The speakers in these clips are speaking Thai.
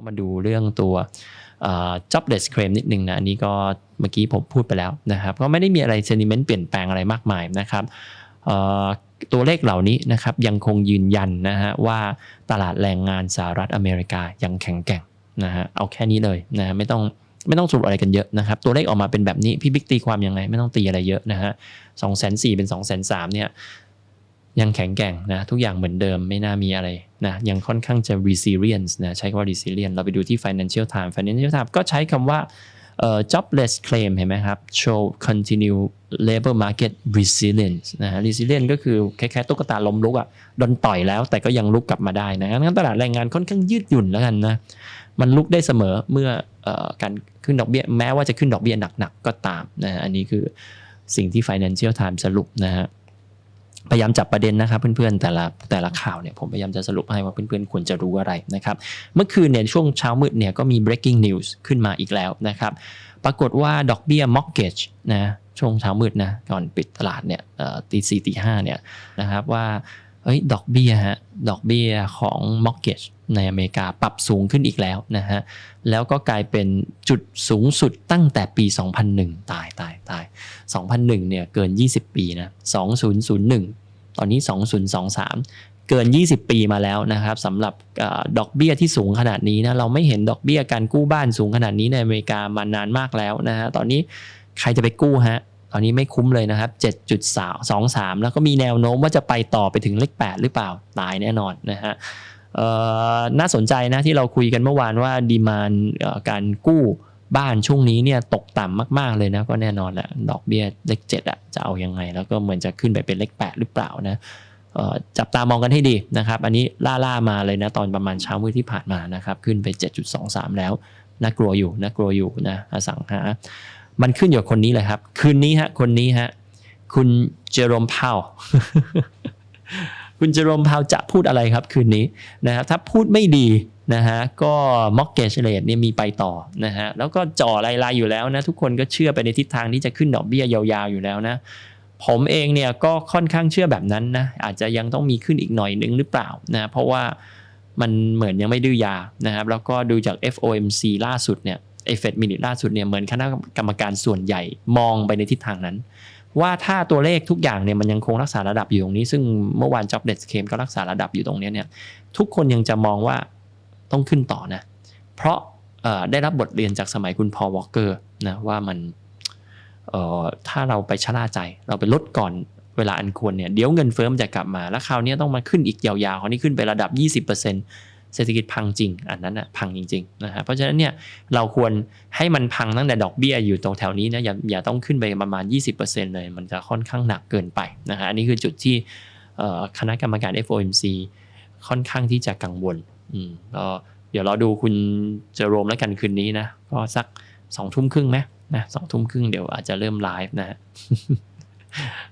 ก็มาดูเรื่องตัวเอ่อ jobless claim นิดนึงนะ อันนี้ก็เมื่อกี้ผมพูดไปแล้วนะครับ ก็ไม่ได้มีอะไร sentiment เปลี่ยนแปลงอะไรมากมายนะครับตัวเลขเหล่านี้นะครับยังคงยืนยันนะฮะว่าตลาดแรงงานสหรัฐอเมริกายังแข็งแกร่งนะฮะเอาแค่นี้เลยนะฮะไม่ต้องไม่ต้องสรุปอะไรกันเยอะนะครับ ตัวเลขออกมาเป็นแบบนี้ พี่บิ๊กตีความยังไง ไม่ต้องตีอะไรเยอะนะฮะสองแสนสี่เป็นสองแสนสามเนี่ยยังแข็งแกร่งนะทุกอย่างเหมือนเดิมไม่น่ามีอะไร นะยังค่อนข้างจะ resilience นะใช้คำว่า resilient เราไปดูที่ Financial time Financial time ก็ใช้คำว่า jobless claim เห็นไหมครับ show continue labor market resilience นะฮะ resilient ก็คือคล้ายๆตุ๊กตาล้มลุกอะ่ะโดนต่อยแล้วแต่ก็ยังลุกกลับมาได้นะงั้นตลาดแรงงานค่อนข้างยืดหยุ่นแล้วกันนะ มันลุกได้เสมอเมื่ออการขึ้นดอกเบี้ยแม้ว่าจะขึ้นดอกเบี้ยหนักๆก็ตามนะฮะอันนี้คือสิ่งที่ Financial Times สรุปนะฮะ พยายามจับประเด็นนะครับเพื่อนๆแต่ละแต่ละข่าวเนี่ยผมพยายามจะสรุปให้ว่าเพื่อนๆควรจะรู้อะไรนะครับเมื่อคืนเนี่ยช่วงเช้ามืดเนี่ยก็มี breaking news ขึ้นมาอีกแล้วนะครับปรากฏว่าดอกเบี้ย mortgage นะช่วงเช้ามืดนะก่อนปิดตลาดเนี่ยตีสี่ตีห้าเนี่ยนะครับว่าเฮ้ยดอกเบี้ยฮะดอกเบี้ยของ mortgage ในอเมริกาปรับสูงขึ้นอีกแล้วนะฮะแล้วก็กลายเป็นจุดสูงสุดตั้งแต่ปี 2001 ตายตายตาย2001เนี่ยเกิน 20 ปีนะ2001 ตอนนี้ 2023 เกิน 20 ปีมาแล้วนะครับสำหรับออดอกเบี้ยที่สูงขนาดนี้นะเราไม่เห็นดอกเบี้ยการกู้บ้านสูงขนาดนี้ในอเมริกามานานมากแล้วนะฮะตอนนี้ใครจะไปกู้ฮะตอนนี้ไม่คุ้มเลยนะครับ 7.23 แล้วก็มีแนวโน้มว่าจะไปต่อไปถึงเลข 8 หรือเปล่า ตายแน่นอนนะฮะ น่าสนใจนะที่เราคุยกันเมื่อวานว่าดีมานการกู้บ้านช่วงนี้เนี่ยตกต่ำมาก ๆ เลยนะก็แน่นอนแหละดอกเบี้ยเลข7อะจะเอายังไง แล้วก็เหมือนจะขึ้นไปเป็นเลข8หรือเปล่านะจับตามองกันให้ดีนะครับ อันนี้ล่าๆมาเลยนะ ตอนประมาณเช้ามืดที่ผ่านมานะครับ ขึ้นไป 7.23 แล้วน่ากลัวอยู่น่ากลัวอยู่นะอสังหา มันขึ้นอยู่คนนี้เลยครับ คืนนี้ฮะ คนนี้ฮะ คุณเจอรมพาว คุณเจอรมพาวจะพูดอะไรครับคืนนี้นะครับถ้าพูดไม่ดีนะฮะก็ mortgage rate เนี่ยมีไปต่อนะฮะแล้วก็จ่อลายๆอยู่แล้วนะทุกคนก็เชื่อไปในทิศทางที่จะขึ้นดอกเบี้ยยาวๆอยู่แล้วนะผมเองเนี่ยก็ค่อนข้างเชื่อแบบนั้นนะอาจจะยังต้องมีขึ้นอีกหน่อยนึงหรือเปล่านะเพราะว่ามันเหมือนยังไม่ดื้อยานะครับแล้วก็ดูจาก FOMC ล่าสุดเนี่ยเอฟเฟดมินิล่าสุดเนี่ยเหมือนคณะกรรมการส่วนใหญ่มองไปในทิศทางนั้น ว่าถ้าตัวเลขทุกอย่างเนี่ยมันยังคงรักษาระดับอยู่ตรงนี้ ซึ่งเมื่อวาน jobless claim ก็รักษาระดับอยู่ตรงนี้เนี่ยทุกคนยังจะมองว่าต้องขึ้นต่อนะ เพราะได้รับบทเรียนจากสมัยคุณพอวอลเกอร์นะว่ามันถ้าเราไปชะล่าใจเราไปลดก่อนเวลาอันควรเนี่ยเดี๋ยวเงินเฟ้อมนจะกลับมาแล้วคราวนี้ต้องมาขึ้นอีกยาวๆคราวนี้ขึ้นไประดับ 20% เศรษฐกิจพังจริง อันนั้นนะพังจริงๆนะฮะเพราะฉะนั้นเนี่ยเราควรให้มันพังตั้งแต่ดอกเบี้ยอยู่ตรงแถวนี้นะอย่าอย่าต้องขึ้นไปประมาณ 20%เลย มันจะค่อนข้างหนักเกินไปนะฮะอันนี้คือจุดที่คณะกรรมการ FOMC ค่อนข้างที่จะกังวลอืมก็เดี๋ยวเราดูคุณเจอโรมแล้วกันคืนนี้นะก็สักสองทุ่มครึ่งไหมนะสองทุ่มครึ่งเดี๋ยวอาจจะเริ่มไลฟ์นะฮะ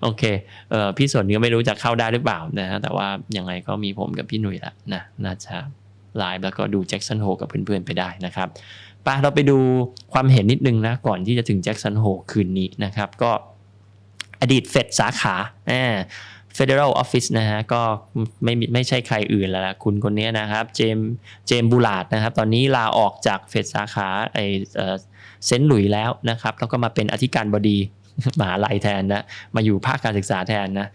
โอเคเอ่อพี่สนก็ไม่รู้จะเข้าได้หรือเปล่านะฮะแต่ว่ายังไงก็มีผมกับพี่หนุ่ยละนะน่าจะ ไลฟ์แล้วก็ดูแจ็คสันโฮกับเพื่อนๆไปได้นะครับไปเราไปดูความเห็นนิดนึงนะ ก่อนที่จะถึงแจ็คสันโฮคืนนี้นะครับ ก็อดีตเฟดสาขาอ่า Federal Office นะฮะก็ไม่ไม่ใช่ใครอื่นแล้วละคุณคนนี้นะครับ เจมเจมบูลาดนะครับ ตอนนี้ลาออกจากเฟดสาขาไอเซนต์หลุยแล้วนะครับ แล้วก็มาเป็นอธิการบดีมหาลัยแทนนะ มาอยู่ภาคการศึกษาแทนนะ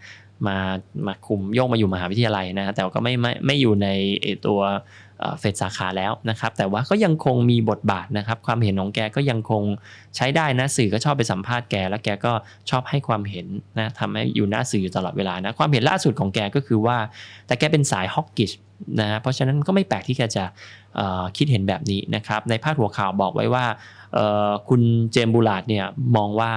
มามาคุมโยกมาอยู่มหาวิทยาลัยนะแต่ก็ไม่ไม่ไม่อยู่ในตัว เฟดสาขาแล้วนะครับ แต่ว่าก็ยังคงมีบทบาทนะครับ ความเห็นของแกก็ยังคงใช้ได้นะสื่อก็ชอบไปสัมภาษณ์แก แล้วแกก็ชอบให้ความเห็นนะทำให้อยู่หน้าสื่ออยู่ตลอดเวลานะความเห็นล่าสุดของแกก็คือว่า แต่แกเป็นสายฮอกกิชนะเพราะฉะนั้นก็ไม่แปลกที่แกจะคิดเห็นแบบนี้นะครับ ในพาดหัวข่าวบอกไว้ว่าคุณเจมบูลาดเนี่ยมองว่า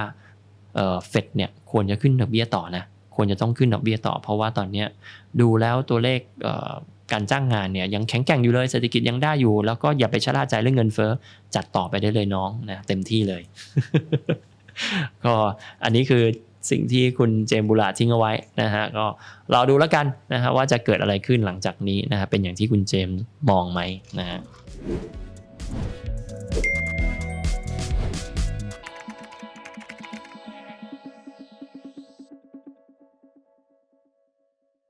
เฟดเนี่ยควรจะขึ้นดอกเบี้ยต่อนะควรจะต้องขึ้นดอกเบี้ยต่อ เพราะว่าตอนนี้ดูแล้วตัวเลข การจ้างงานเนี่ยยังแข็งแกร่งอยู่เลยเศรษฐกิจยังได้อยู่ แล้วก็อย่าไปชะล่าใจเรื่องเงินเฟ้อจัดต่อไปได้เลยน้องนะเต็มที่เลย ก็อันนี้คือสิ่งที่คุณเจมบุลาทิ้งเอาไว้นะฮะก็เราดูแล้วกันนะฮะว่าจะเกิดอะไรขึ้นหลังจากนี้นะฮะเป็นอย่างที่คุณเจมมองไหมนะฮะ